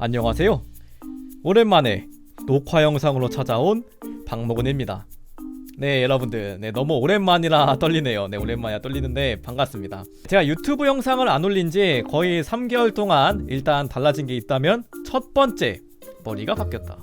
안녕하세요. 오랜만에 녹화 영상으로 찾아온 박모근입니다. 네, 여러분들. 네, 너무 오랜만이라 떨리네요. 네, 오랜만이라 떨리는데 반갑습니다. 제가 유튜브 영상을 안 올린 지 거의 3개월 동안 일단 달라진 게 있다면 첫 번째, 머리가 바뀌었다.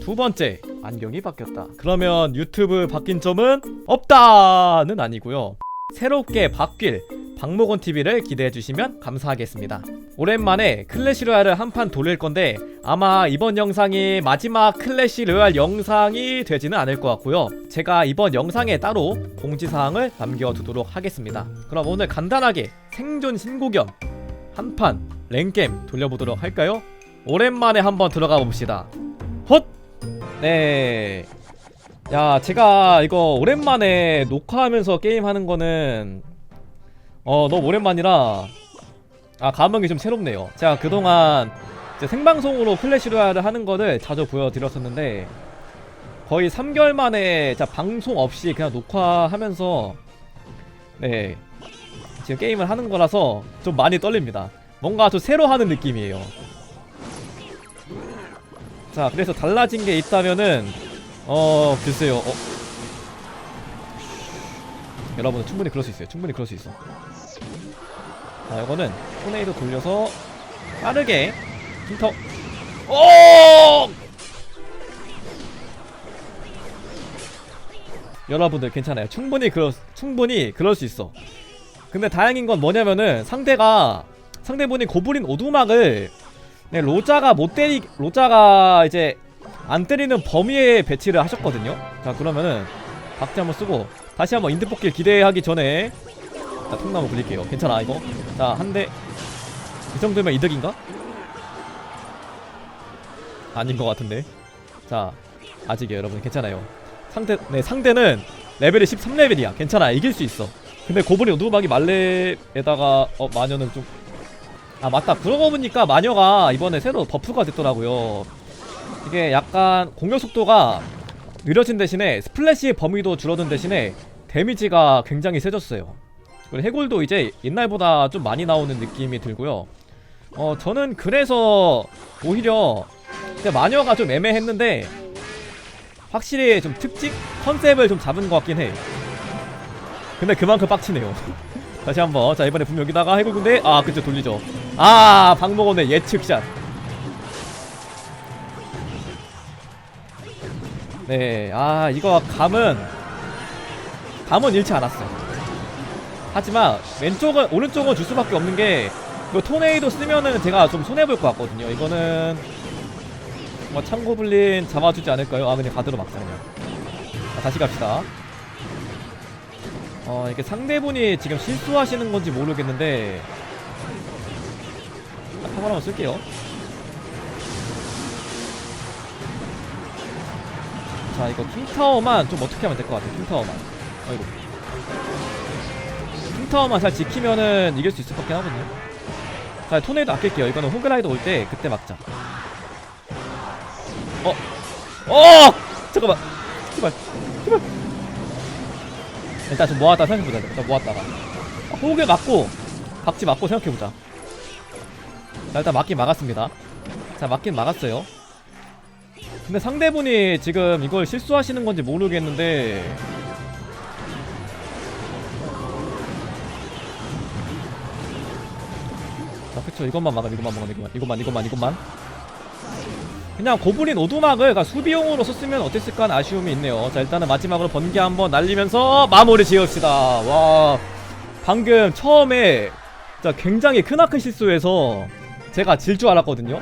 두 번째, 안경이 바뀌었다. 그러면 유튜브 바뀐 점은 없다는 아니고요. 새롭게 바뀔 박모건 TV를 기대해 주시면 감사하겠습니다. 오랜만에 클래시 로얄을 한 판 돌릴 건데 아마 이번 영상이 마지막 클래시 로얄 영상이 되지는 않을 것 같고요. 제가 이번 영상에 따로 공지사항을 남겨두도록 하겠습니다. 그럼 오늘 간단하게 생존 신고 겸 한 판 랭겜 돌려보도록 할까요? 오랜만에 한번 들어가 봅시다. 헛! 네. 야, 제가 이거 오랜만에 녹화하면서 게임하는 거는 어 너무 오랜만이라 아 감흥이 좀 새롭네요. 제가 그동안 생방송으로 클래시 로얄을 하는 거를 자주 보여드렸었는데 거의 3개월 만에 자 방송 없이 그냥 녹화하면서 네 지금 게임을 하는 거라서 좀 많이 떨립니다. 뭔가 좀 새로 하는 느낌이에요. 자 그래서 달라진 게 있다면은 어 글쎄요. 어. 여러분 충분히 그럴 수 있어요. 충분히 그럴 수 있어. 자, 이거는 토네이도 돌려서 빠르게 힌터. 오! 여러분들 괜찮아요. 충분히 그럴 충분히 그럴 수 있어. 근데 다행인 건 뭐냐면은 상대가 상대분이 고블린 오두막을 네, 로자가 못 때리 로자가 이제 안 때리는 범위에 배치를 하셨거든요. 자 그러면은 박제 한번 쓰고 다시 한번 인드 뽑기를 기대하기 전에 자 통나무 굴릴게요. 괜찮아 이거. 자 한 대. 이 정도면 이득인가? 아닌 것 같은데. 자 아직이요 여러분 괜찮아요. 상대 네 상대는 레벨이 13레벨이야. 괜찮아 이길 수 있어. 근데 고블린 오두막이 말레에다가 어 마녀는 좀 아 맞다 그러고 보니까 마녀가 이번에 새로 버프가 됐더라고요 이게 약간 공격 속도가 느려진 대신에 스플래시의 범위도 줄어든 대신에 데미지가 굉장히 세졌어요 그리고 해골도 이제 옛날보다 좀 많이 나오는 느낌이 들고요 어 저는 그래서 오히려 마녀가 좀 애매했는데 확실히 좀 특징? 컨셉을 좀 잡은 것 같긴 해. 근데 그만큼 빡치네요. 다시 한번. 자 이번에 분명 여기다가 해골군데 아 그쵸 돌리죠. 아 박목원의 예측샷 네 아 이거 감은 감은 잃지 않았어 하지만 왼쪽은 오른쪽은 줄 수밖에 없는 게 이거 토네이도 쓰면은 제가 좀 손해 볼 것 같거든요. 이거는 뭐 창고블린 잡아주지 않을까요? 아 그냥 가드로 막자 그냥. 자, 다시 갑시다. 어 이게 상대분이 지금 실수하시는 건지 모르겠는데 한번 한번 쓸게요. 자 이거 킹타워만 좀 어떻게 하면 될 것 같아 킹타워만. 아이고 킹타워만 잘 지키면은 이길 수 있을 것 같긴 하거든요. 자 토네이도 아낄게요. 이거는 호그라이더 올 때 그때 막자. 어? 어! 잠깐만. 제발 제발. 일단 좀 모았다 생각해보자. 일단 모았다가. 아, 호그 맞고 박지 맞고 생각해보자. 자 일단 맞긴 막았습니다. 자 맞긴 막았어요. 근데 상대분이 지금 이걸 실수하시는 건지 모르겠는데 그쵸 이것만 막으면 이것만 막으면 이것만 이것만 이것만 이것만. 그냥 고블린 오두막을 그러니까 수비용으로 썼으면 어땠을까 하는 아쉬움이 있네요. 자 일단은 마지막으로 번개 한번 날리면서 마무리 지읍시다. 와 방금 처음에 진짜 굉장히 크나큰 실수해서 제가 질 줄 알았거든요.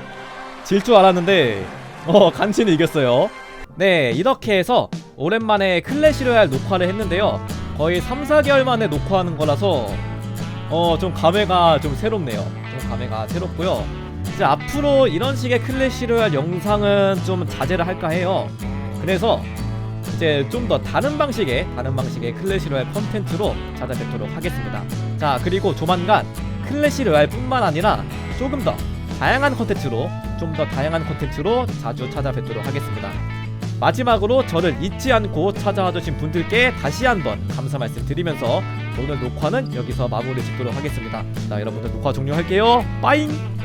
질 줄 알았는데 어 간신히 이겼어요. 네 이렇게 해서 오랜만에 클래시 로얄 녹화를 했는데요. 거의 3, 4개월 만에 녹화하는 거라서 어 좀 감회가 좀 새롭네요. 좀 감회가 새롭고요. 이제 앞으로 이런 식의 클래시 로얄 영상은 좀 자제를 할까 해요. 그래서 이제 좀 더 다른 방식의 다른 방식의 클래시 로얄 컨텐츠로 찾아뵙도록 하겠습니다. 자 그리고 조만간 클래시 로얄 뿐만 아니라 조금 더 다양한 컨텐츠로 좀 더 다양한 컨텐츠로 자주 찾아뵙도록 하겠습니다. 마지막으로 저를 잊지 않고 찾아와 주신 분들께 다시 한번 감사 말씀 드리면서 오늘 녹화는 여기서 마무리 짓도록 하겠습니다. 자, 여러분들 녹화 종료할게요. 빠잉!